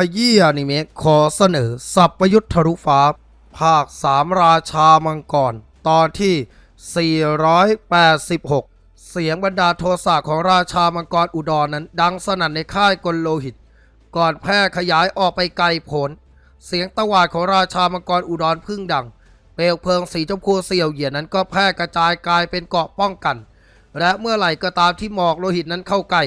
ขยี้อนิเมะขอเสนอ สับประยุทธ์ทะลุฟ้า ภาคสามราชามังกร ตอนที่ 486 เสียงบรรดาโทสะของราชามังกรอุดรนนั้น ดังสนั่นในค่ายกลโลหิต ก่อนแพร่ขยายออกไปไกลผล เสียงตะวาดของราชามังกรอุดรพึ่งดัง เปลวเพลิงสีชมพูเสี่ยวเหยียดนั้นก็แพร่กระจายกลายเป็นเกาะป้องกัน และเมื่อไหร่ก็ตามที่หมอกโลหิตนั้นเข้าใกล้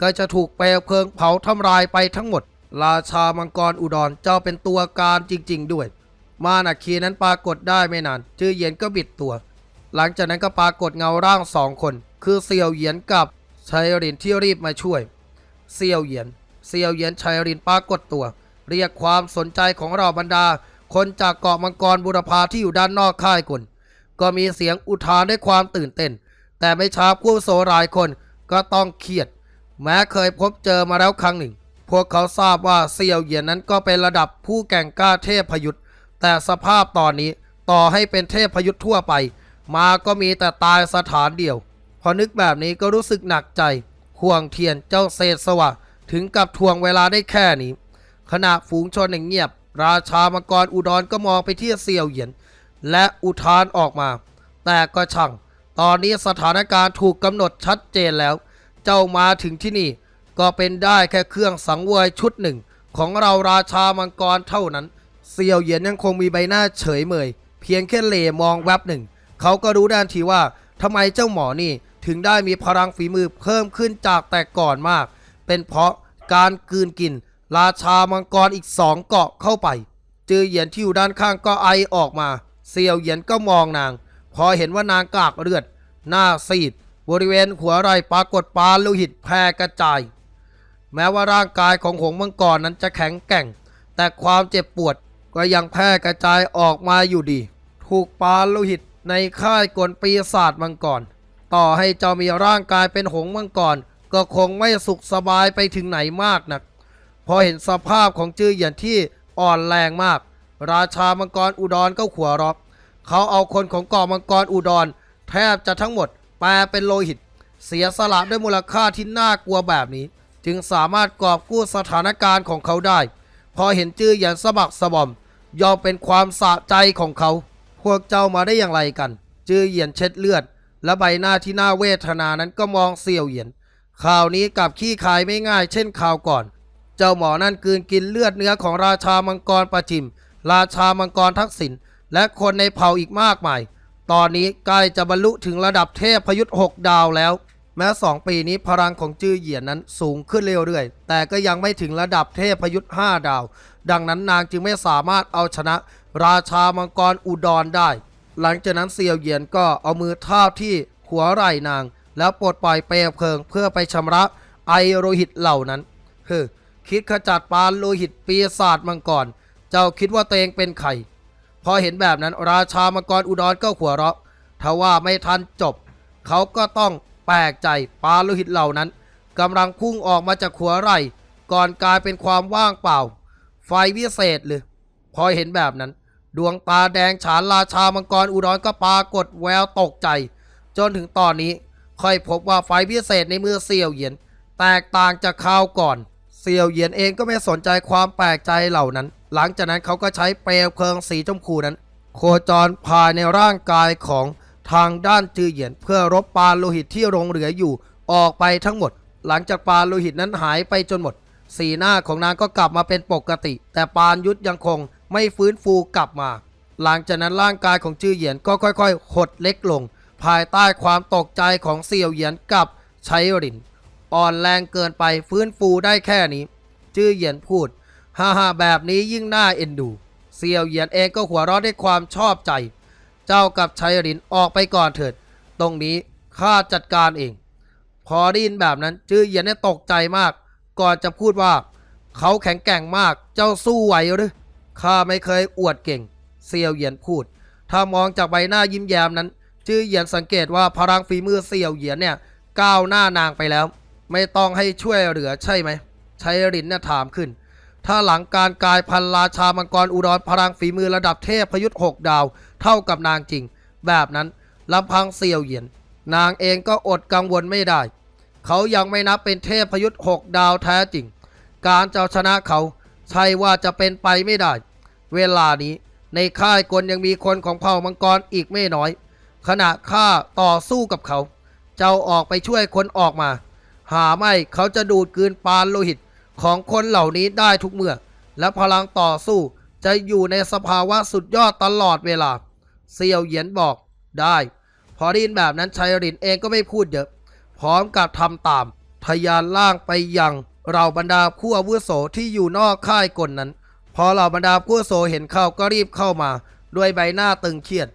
ก็จะถูกเปลวเพลิงเผาทำลายไปทั้งหมด ราชามังกรอุดรเจ้าเป็นตัวการจริง ๆ ด้วย มานาคีนั้นปรากฏได้ไม่นานจื้อเหยียนก็บิดตัว หลังจากนั้นก็ปรากฏเงาร่างสองคน คือเซียวเหยียนกับชัยรินที่รีบมาช่วย เซียวเหยียน เซียวเหยียนชัยรินปรากฏตัว เรียกความสนใจของเราบรรดา คนจากเกาะมังกรบุรพาที่อยู่ด้านนอกค่ายกุนก็มีเสียงอุทานด้วยความตื่นเต้น แต่ไม่ช้าผู้โสหลายคนก็ต้องเครียด แม้เคยพบเจอมาแล้วครั้งหนึ่ง พวกเขาทราบว่าเซียวเหยียนนั้นก็เป็นระดับผู้แก่งกล้าเทพพยุทธ์แต่สภาพตอนนี้ต่อให้เป็นเทพพยุทธ์ทั่วไป มาก็มีแต่ตายสถานเดียว พอนึกแบบนี้ก็รู้สึกหนักใจห่วงเทียนเจ้าเศษสวะถึงกับทวงเวลาได้แค่นี้ ขณะฝูงชนเงียบ ราชามังกรอุดรก็มองไปที่เซียวเหยียน และอุทานออกมา แต่ก็ช่าง ตอนนี้สถานการณ์ถูกกำหนดชัดเจนแล้ว เจ้ามาถึงที่นี่ ก็เป็นได้แค่เครื่องสังเวยชุดหนึ่ง ของเราราชามังกรเท่านั้น เซียวเหยียนยังคงมีใบหน้าเฉยเมย เพียงแค่เหลมองแวบหนึ่ง เขาก็รู้ด้านทีว่าทำไมเจ้าหมอนี่ถึงได้มีพลังฝีมือเพิ่มขึ้นจากแต่ก่อนมาก เป็นเพราะการกืนกิน ราชามังกรอีกสองเกาะเข้าไป จือเหยียนที่อยู่ด้านข้างก็ไอออกมา เซียวเหยียนก็มองนาง พอเห็นว่านางกากเลือด หน้าซีด บริเวณหัวไหล่ปรากฏปลาโลหิตแพร่กระจาย แม้ว่าร่างกายของหงมังกรนั้นจะแข็งแกร่ง แต่ความเจ็บปวดก็ยังแพร่กระจายออกมาอยู่ดี ถูกปาโลหิตในค่ายกลปีศาจมังกร ต่อให้เจ้ามีร่างกายเป็นหงมังกร ก็คงไม่สุขสบายไปถึงไหนมากนัก พอเห็นสภาพของจื้อเหยียนที่อ่อนแรงมาก ราชามังกรอุดรก็ขัวเรอกเขาเอาคนของกาะมังกรอุดร แทบจะทั้งหมดแปลเป็นโลหิต เสียสละด้วยมูลค่าที่น่ากลัวแบบนี้ จึงสามารถกอบกู้สถานการณ์ของเขาได้ พอเห็นจื้อเหยียนสะบักสะบอม ยอมเป็นความสะใจของเขา พวกเจ้ามาได้อย่างไรกัน จื้อเหยียนเช็ดเลือด และใบหน้าที่น่าเวทนานั้นก็มองเซียวเหยียนข่าวนี้กลับขี้คายไม่ง่าย เช่นข่าวก่อน เจ้าหมอนั่นกืนกินเลือดเนื้อของราชามังกรประจิม ราชามังกรทักษิณและคนในเผ่าอีกมากมาย ตอนนี้ใกล้จะบรรลุถึงระดับเทพพยุทธ์หกดาวแล้ว แม้สองปีนี้พลังของจื้อเหยียนนั้นสูงขึ้นเรื่อยๆ แต่ก็ยังไม่ถึงระดับเทพพยุทธ์ห้าดาว ดังนั้นนางจึงไม่สามารถเอาชนะ ราชามังกรอุดรได้ หลังจากนั้นเซียวเหยียนก็เอามือทาบที่หัวไหล่นาง แล้วปลดปล่อยเปลวเพลิงเพื่อไปชำระไอโลหิตเหล่านั้นเฮ้อคิดขจัดปานโลหิตปีศาจมังกร เจ้าคิดว่าตัวเองเป็นใครพอเห็นแบบนั้นราชามังกรอุดรก็หัวเราะทว่าไม่ทันจบ เขาก็ต้อง แปลกใจปลาโลหิตเหล่านั้นกำลังพุ่งออกมาจากหัวไหล่ก่อนกลายเป็นความว่างเปล่า ไฟวิเศษเลยพอเห็นแบบนั้น ดวงตาแดงฉานราชามังกรอุดรก็ปรากฏแววตกใจ จนถึงตอนนี้ค่อยพบว่าไฟพิเศษในมือเซียวเหยียน แตกต่างจากคราวก่อนเซียวเหยียนเองก็ไม่สนใจความแปลกใจเหล่านั้น หลังจากนั้นเขาก็ใช้เปลวเพลิงสีชมพูนั้น โคจรภายในร่างกายของ ทางด้านจือเหยียนเพื่อรบปานโลหิตที่หลงเหลืออยู่ออกไปทั้งหมด หลังจากปานโลหิตนั้นหายไปจนหมด สีหน้าของนางก็กลับมาเป็นปกติ แต่ปานยุทธยังคงไม่ฟื้นฟูกลับมา หลังจากนั้นร่างกายของจือเหยียนก็ค่อยๆ หดเล็กลง ภายใต้ความตกใจของเสี่ยวเหยียนกับชัยริน อ่อนแรงเกินไปฟื้นฟูได้แค่นี้ จือเหยียนพูดฮ่าฮ่าแบบนี้ยิ่งน่าเอ็นดู เสี่ยวเหยียนเองก็หัวเราะด้วยความชอบใจ เจ้ากับชัยรินออกไปก่อนเถิด ตรงนี้ข้าจัดการเอง พอได้ยินแบบนั้นจื้อเหยียนเนี่ยตกใจมาก ก่อนจะพูดว่า เขาแข็งแกร่งมากเจ้าสู้ไหวหรือข้าไม่เคยอวดเก่ง เซียวเหยียนพูด ถ้ามองจากใบหน้ายิ้มแย้มนั้น จื้อเหยียนสังเกตว่าพลังฝีมือเซียวเหยียนเนี่ยก้าวหน้านางไปแล้ว ไม่ต้องให้ช่วยเหลือใช่ไหมชัยรินเนี่ยถามขึ้น ถ้าหลังการกลายพันธุ์ราชามังกรอุดรพลังฝีมือระดับเทพพยุทธ์หกดาว เท่ากับนางจริง แบบนั้นลำพังเซียวเหยียน นางเองก็อดกังวลไม่ได้ เขายังไม่นับเป็นเทพพยุทธ์หกดาวแท้จริง การจะเอาชนะเขา ใช่ว่าจะเป็นไปไม่ได้ เวลานี้ในค่ายกลยังมีคนของเผ่ามังกรอีกไม่น้อย ขณะข้าต่อสู้กับเขา เจ้าออกไปช่วยคนออกมา หาไม่เขาจะดูดกืนปานโลหิตของคนเหล่านี้ได้ทุกเมื่อ และพลังต่อสู้จะอยู่ในสภาวะสุดยอดตลอดเวลา เซียวเหยียนบอกได้ พอได้ยินแบบนั้นชัยรินเองก็ไม่พูดเยอะ พร้อมกับทำตามทะยานล่างไปยังเราบรรดาผู้อาวุโสที่อยู่นอกค่ายกลนนั้น พอเหล่าบรรดาผู้วุโสเห็นเข้าก็รีบเข้ามา ด้วยใบหน้าตึงเครียด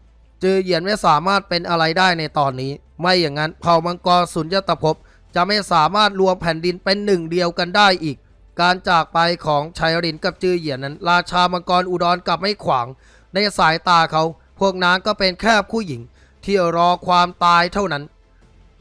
จือเหยียนไม่สามารถเป็นอะไรได้ในตอนนี้ ไม่อย่างนั้นเผ่ามังกรสุญญตภพจะไม่สามารถรวมแผ่นดินเป็นหนึ่งเดียวกันได้อีก การจากไปของชัยรินกับจือเหยียนนั้น ราชามังกรอุดรกลับไม่ขวาง ในสายตาเขา พวกนั้นก็เป็นแค่ผู้หญิงที่รอความตายเท่านั้น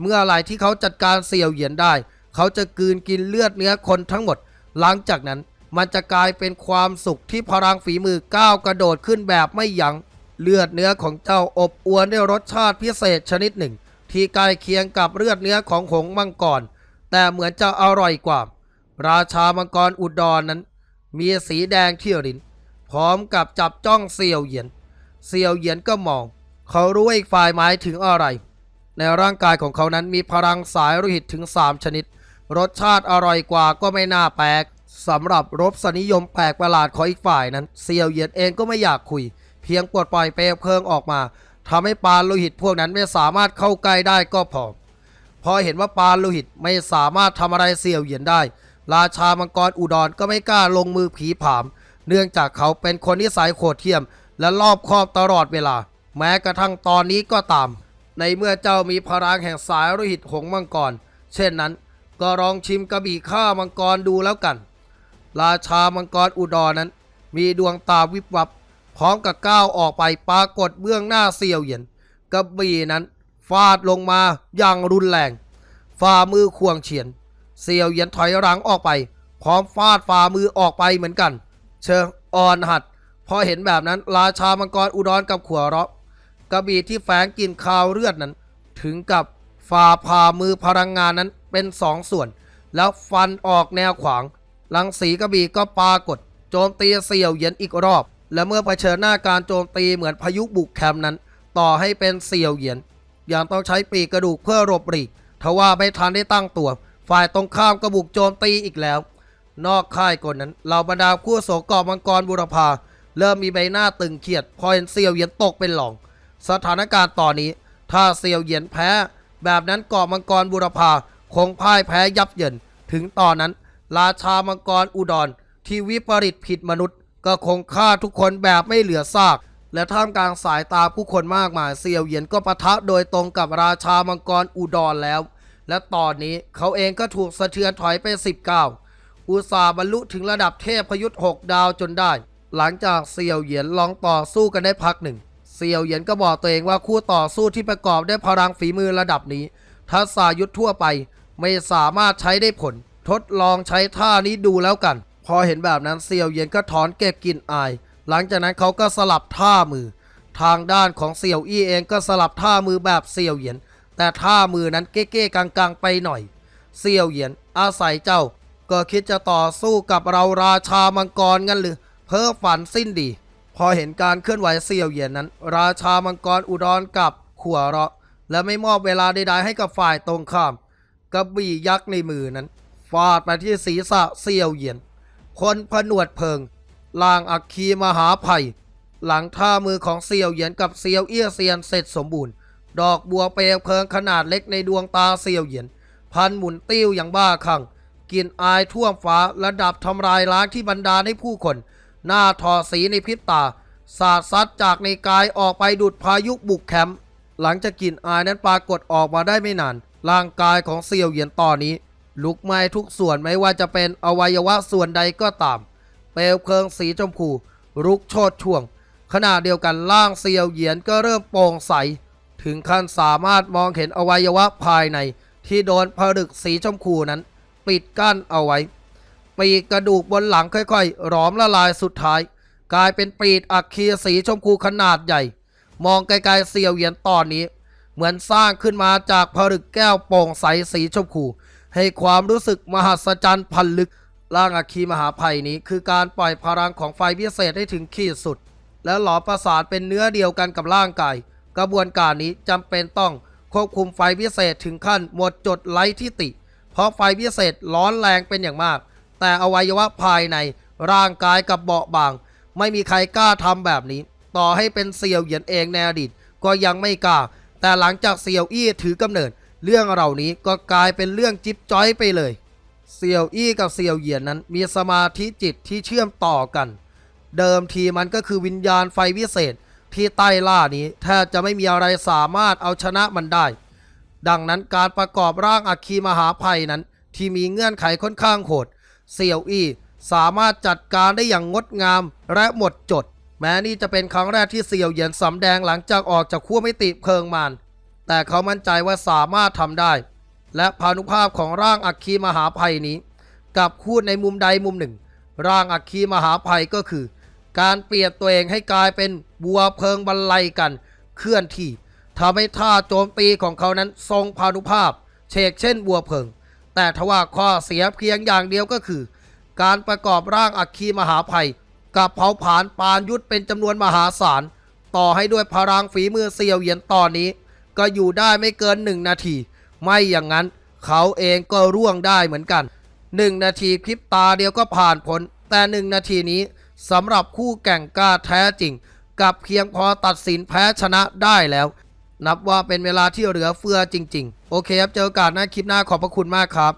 เมื่อไหร่ที่เขาจัดการเสี่ยวเหยียนได้ เขาจะกืนกินเลือดเนื้อคนทั้งหมด หลังจากนั้นมันจะกลายเป็นความสุขที่พลังฝีมือก้าวกระโดดขึ้นแบบไม่ยัง้งเลือดเนื้อของเจ้าอบอวนด้วยรสชาติพิเศษชนิดหนึ่ง ที่ใกล้เคียงกับเลือดเนื้อของหงมังกร แต่เหมือนจะอร่อยกว่า ราชามังกรอุดรนนั้น มีสีแดงที่รินพร้อมกับจับจ้องเสี่ยวเหยียน เสี่ยวเหยียนก็มอง เขารู้ว่าอีกฝ่ายหมายถึงอะไร ในร่างกายของเขานั้นมีพลังสายโลหิตถึง 3 ชนิด รสชาติอร่อยกว่าก็ไม่น่าแปลกสำหรับรบสนิยมแปลกประหลาดของอีกฝ่ายนั้น เซียวเหยียนเองก็ไม่อยากคุย เพียงปลดปล่อยเปลวเพลิงออกมาทำให้ปานโลหิตพวกนั้นไม่สามารถเข้าใกล้ได้ก็พอพอเห็นว่าปานโลหิตไม่สามารถทำอะไรเซียวเหยียนได้ ราชามังกรอุดรก็ไม่กล้าลงมือผีผาม เนื่องจากเขาเป็นคนนิสัยโหดเหี้ยม และรอบคอบตลอดเวลา แม้กระทั่งตอนนี้ก็ตาม ในเมื่อเจ้ามีพลังแห่งสายโลหิตหงมังกร เช่นนั้น ก็ลองชิมกระบี่ข้ามังกรดูแล้วกัน ราชามังกรอุดรนั้น มีดวงตาวิบวับ พร้อมกับก้าวออกไปปรากฏเบื้องหน้าเซียวเหยียนกระบี่นั้นฟาดลงมาอย่างรุนแรง ฝ่ามือควงเฉียนเซียวเหยียนถอยหลังออกไป พร้อมฟาดฝ่ามือออกไปเหมือนกัน เชิงอ่อนหัด พอเห็นแบบนั้น ราชามังกรอุดรกับขัวเราะกระบี่ที่แฝงกลิ่นคาวเลือดนั้น ถึงกับฝ่าผ่ามือพลังงานนั้นเป็นสองส่วน แล้วฟันออกแนวขวางลังสีกระบี่ก็ปากฏ โจมตีเสี่ยวเยียนอีกรอบ และเมื่อเผชิญหน้าการโจมตีเหมือนพายุบุกแคมป์นั้น ต่อให้เป็นเสี่ยวเยียนยังต้องใช้ปีกกระดูกเพื่อหลบหลีกทว่าไม่ทันได้ตั้งตัว ฝ่ายตรงข้ามก็บุกโจมตีอีกแล้ว นอกค่ายกลนั้นเหล่าบรรดาคู่โสกอบมังกรบุรพา เริ่มมีใบหน้าตึงเครียดพอเห็นเซียวเหยียนตกเป็นหลอง สถานการณ์ตอนนี้ ถ้าเซียวเหยียนแพ้ แบบนั้นเกาะมังกรบุรพาคงพ่ายแพ้ยับเยิน ถึงตอนนั้น ราชามังกรอุดร ที่วิปริตผิดมนุษย์ ก็คงฆ่าทุกคนแบบไม่เหลือซาก และท่ามกลางสายตาผู้คนมากมายเซียวเหยียนก็ปะทะโดยตรงกับราชามังกรอุดรแล้ว และตอนนี้เขาเองก็ถูกสะเทือนถอยไป19อุตสาบรรลุถึงระดับเทพยุทธ์6ดาวจนได้ หลังจากเซียวเหยียนลองต่อสู้กันได้พักหนึ่ง เซียวเหยียนก็บอกตัวเองว่าคู่ต่อสู้ที่ประกอบด้วยพลังฝีมือระดับนี้ ทักษะยุทธทั่วไปไม่สามารถใช้ได้ผล ทดลองใช้ท่านี้ดูแล้วกัน พอเห็นแบบนั้นเซียวเหยียนก็ถอนเก็บกลินอาย หลังจากนั้นเขาก็สลับท่ามือ ทางด้านของเสี่ยวอี้เองก็สลับท่ามือแบบเสี่ยวเหยียน แต่ท่ามือนั้นเก้ๆกังๆไปหน่อยเสี่ยวเหยียน อาศัยเจ้า ก็คิดจะต่อสู้กับเราราชามังกรงั้นหรือ เพ้อฝันสิ้นดี พอเห็นการเคลื่อนไหวเสี่ยวเหยียนนั้น ราชามังกรอุดรกับขัวเราะ และไม่มอบเวลาใดๆให้กับฝ่ายตรงข้ามกระบี่ยักษ์ในมือนั้นฟาดไปที่ศีรษะเสี่ยวเหยียน คนผนวดเพิงล่างอัคคีมหาภัย หลังท่ามือของเซียวเหยียนกับเซียวเอี้ยเซียนเสร็จสมบูรณ์ ดอกบัวเปลวเพลิงขนาดเล็กในดวงตาเซียวเหยียน พันหมุนติ้วอย่างบ้าคลั่งกลินอายท่วมฟ้าระดับทำลายล้างที่บรรดาให้ผู้คน หน้าทอสีในพริบตา สาดซัดจากในกายออกไปดุดพายุบุกแคมป์หลังจากกลิ่นอายนั้นปรากฏออกมาได้ไม่นาน ร่างกายของเซียวเหยียนตอนนี้ ลุกไหม้ทุกส่วนไม่ว่าจะเป็นอวัยวะส่วนใดก็ตาม เปลวเพลิงสีชมพูรุกโชดช่วง ขณะเดียวกันร่างเซียวเหยียนก็เริ่มโปร่งใส ถึงขั้นสามารถมองเห็นอวัยวะภายใน ที่โดนผลึกสีชมพูนั้น ปิดกั้นเอาไว้ ปีกกระดูกบนหลังค่อยๆหลอมละลายสุดท้าย กลายเป็นปีกอักคีสีชมพูขนาดใหญ่ มองไกลๆเซียวเหยียนตอนนี้ เหมือนสร้างขึ้นมาจากผลึกแก้วโป่งใสสีชมพู ให้ความรู้สึกมหัศจรรย์พันลึกร่างอาคีมหาภัยนี้คือการปล่อยพลังของไฟพิเศษให้ถึงขีดสุด แล้วหลอมประสานเป็นเนื้อเดียวกันกับร่างกาย กระบวนการนี้จำเป็นต้องควบคุมไฟพิเศษถึงขั้นหมดจดไร้ที่ติ เพราะไฟพิเศษร้อนแรงเป็นอย่างมาก แต่อวัยวะภายในร่างกายกับเบาบาง ไม่มีใครกล้าทำแบบนี้ ต่อให้เป็นเซียวเหยียนเองในอดีตก็ยังไม่กล้า แต่หลังจากเซียวอี้ถือกำเนิด เรื่องเหล่านี้ก็กลายเป็นเรื่องจิ๊บจ้อยไปเลย เซียวอี้กับเซียวเหยียนนั้น มีสมาธิจิตที่เชื่อมต่อกัน เดิมทีมันก็คือวิญญาณไฟวิเศษที่ใต้ล่านี้แทบจะไม่มีอะไรสามารถเอาชนะมันได้ ดังนั้นการประกอบร่างอัคคีมหาภัยนั้น ที่มีเงื่อนไขค่อนข้างโหด เซียวอี้สามารถจัดการได้อย่างงดงามและหมดจด แม้นี่จะเป็นครั้งแรกที่เซียวเหยียนสำแดงหลังจากออกจากขั้วมิติเพลิงมารแต่เขามั่นใจว่าสามารถทำได้ และพานุภาพของร่างอัคคีมหาภัยนี้กับพูดในมุมใดมุมหนึ่ง ร่างอัคคีมหาภัยก็คือ การเปลี่ยนตัวเองให้กลายเป็นบัวเพลิงบรรลัยกัน เคลื่อนที่ทำให้ท่าโจมตีของเขานั้นทรงพานุภาพเชกเช่นบัวเพลิง แต่ทว่าข้อเสียเพียงอย่างเดียวก็คือ การประกอบร่างอัคคีมหาภัย กับเผาผลาญปานยุทธเป็นจำนวนมหาศาล ต่อให้ด้วยพลังฝีมือเซียวเหยียนตอนนี้ ก็อยู่ได้ไม่เกินหนึ่งนาที ไม่อย่างนั้นเขาเองก็ร่วงได้เหมือนกันหนึ่งนาทีคลิปตาเดียวก็ผ่านพ้นแต่หนึ่งนาทีนี้สำหรับคู่แข่งกล้าแท้จริง กับเพียงพอตัดสินแพ้ชนะได้แล้ว นับว่าเป็นเวลาที่เหลือเฟือจริง ๆ โอเคครับ เจอโอกาสหน้าคลิปหน้าขอบพระคุณมากครับ